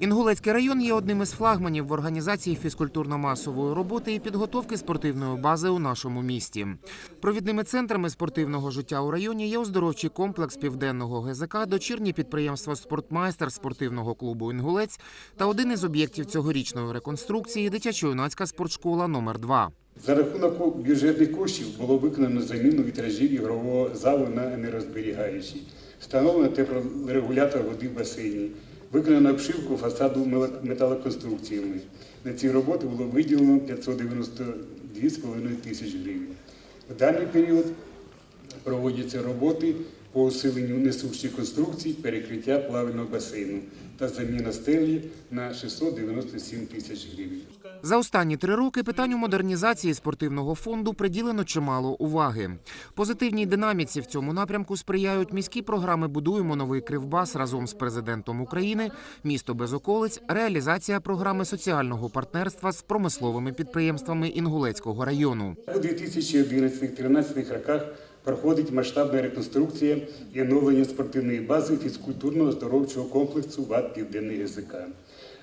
Інгулецький район є одним із флагманів в організації фізкультурно-масової роботи і підготовки спортивної бази у нашому місті. Провідними центрами спортивного життя у районі є оздоровчий комплекс південного ГЗК, дочірні підприємства Спортмайстер спортивного клубу Інгулець та один із об'єктів цьогорічної реконструкції дитячо-юнацька спортшкола номер 2 За рахунок бюджетних коштів було виконано заміну вітражів ігрового залу на енергозберігаючі, встановлено теплорегулятор води в басейні, виконано обшивку фасаду металоконструкціями. На ці роботи було виділено 592,5 тисяч гривень. В даний період проводяться роботи по усиленню несущих конструкцій, перекриття плавального басейну та заміна стелі на 697 тисяч гривень. За останні три роки питанню модернізації спортивного фонду приділено чимало уваги. Позитивній динаміці в цьому напрямку сприяють міські програми Будуємо новий кривбас разом з президентом України, місто без околиць, реалізація програми соціального партнерства з промисловими підприємствами Інгулецького району. У 2011-2013 роках проходить масштабна реконструкція і оновлення спортивної бази фізкультурно-оздоровчого комплексу ВАД Південний ГЗК.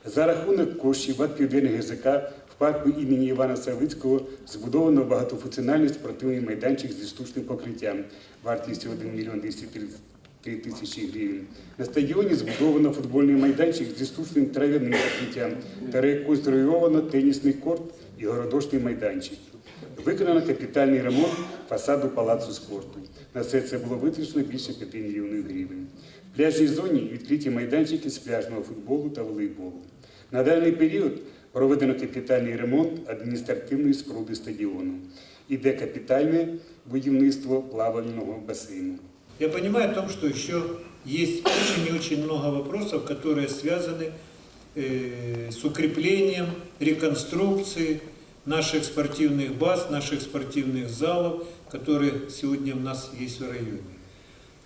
За рахунок коштів ВАД Південний ГЗК в парку імені Івана Савицького збудовано багатофункціональний спортивний майданчик зі штучним покриттям вартістю 1 мільйон 233 тисячі гривень. На стадіоні збудовано футбольний майданчик зі штучним трав'яним покриттям та реконструйовано тенісний корт і городошний майданчик. Виконано капітальний ремонт фасаду палацу спорту. На все це було витрачено більше 5 мільйонів гривень. В пляжній зоні відкриті майданчики з пляжного футболу та волейболу. На даний період проведено капітальний ремонт адміністративної споруди стадіону. Іде капітальне будівництво плавального басейну. Я понимаю о том, что еще есть очень и очень много вопросов, которые связаны э, с укреплением, реконструкцией наших спортивных баз, наших спортивных залов, которые сегодня у нас есть в районе.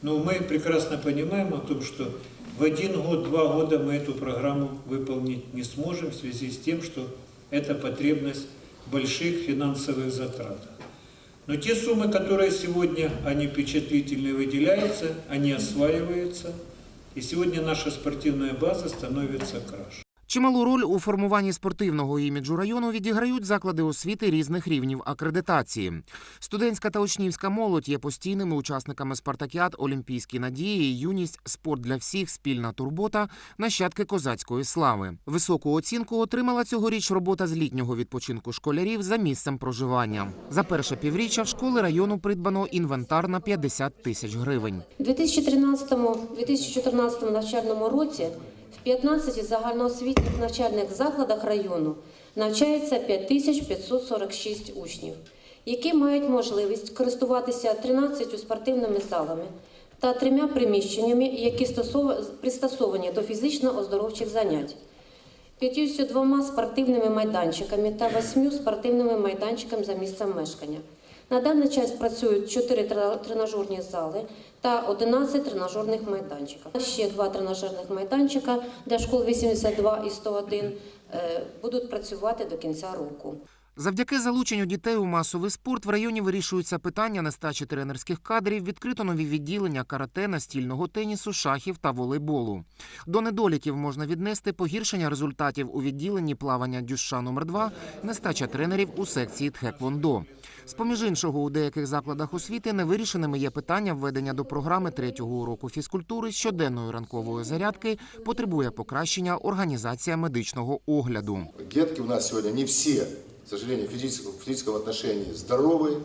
Но мы прекрасно понимаем о том, что в один год, два года мы эту программу выполнить не сможем в связи с тем, что это потребность больших финансовых затрат. Но те суммы, которые сегодня, они впечатлительные выделяются, они осваиваются, и сегодня наша спортивная база становится краше. Чималу роль у формуванні спортивного іміджу району відіграють заклади освіти різних рівнів акредитації. Студентська та учнівська молодь є постійними учасниками спартакіад Олімпійські надії, юність, спорт для всіх, спільна турбота, нащадки козацької слави. Високу оцінку отримала цьогоріч робота з літнього відпочинку школярів за місцем проживання. За перше півріччя в школи району придбано інвентар на 50 тисяч гривень. У 2013-2014 навчальному році в 15 загальноосвітніх навчальних закладах району навчається 5546 учнів, які мають можливість користуватися 13 спортивними залами та трьома приміщеннями, які пристосовані до фізично-оздоровчих занять. 52 спортивними майданчиками та 8 спортивними майданчиками за місцем мешкання. На даний час працюють 4 тре- тренажерні зали та 11 тренажерних майданчиків. Ще два тренажерних майданчика для школ 82 і 101 е, будуть працювати до кінця року. Завдяки залученню дітей у масовий спорт в районі вирішуються питання нестачі тренерських кадрів, відкрито нові відділення карате, настільного тенісу, шахів та волейболу. До недоліків можна віднести погіршення результатів у відділенні плавання дюша номер 2 нестача тренерів у секції тхеквондо. З поміж іншого, у деяких закладах освіти невирішеними є питання введення до програми третього уроку фізкультури щоденної ранкової зарядки потребує покращення організація медичного огляду. Детки у нас сегодня не все, к сожалению, в физическом, в физическом отношении здоровые.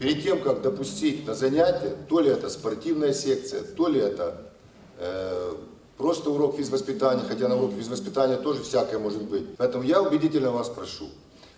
Перед тем, как допустить на занятие, то ли это спортивная секция, то ли это э, просто урок физвоспитания, хотя на урок физвоспитания тоже всякое может быть. Поэтому я убедительно вас прошу,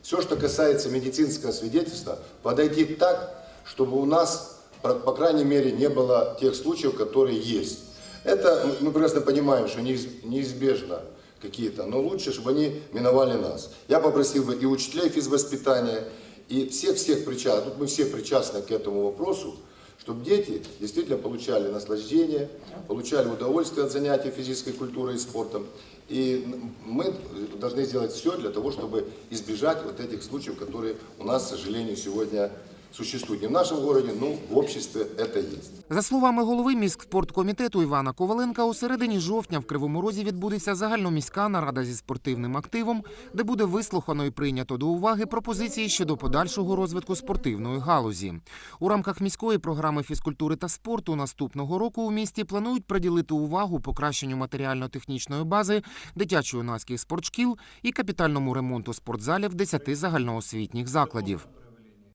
все, что касается медицинского свидетельства, подойти так, чтобы у нас, по, крайней мере, не было тех случаев, которые есть. Это мы- прекрасно понимаем, что неиз- неизбежно какие-то, но лучше, чтобы они миновали нас. Я попросил бы и учителей физвоспитания, и всех-всех причастных, тут мы все причастны к этому вопросу, чтобы дети действительно получали наслаждение, получали удовольствие от занятий физической культурой и спортом. И мы должны сделать все для того, чтобы избежать вот этих случаев, которые у нас, к сожалению, сегодня существует не в нашем городе, но в обществе это есть. За словами голови міськспорткомітету Івана Коваленка, у середині жовтня в Кривому Розі відбудеться загальноміська нарада зі спортивним активом, де буде вислухано і прийнято до уваги пропозиції щодо подальшого розвитку спортивної галузі. У рамках міської програми фізкультури та спорту наступного року у місті планують приділити увагу покращенню матеріально-технічної бази дитячо-юнацьких спортшкіл і капітальному ремонту спортзалів 10 загальноосвітніх закладів.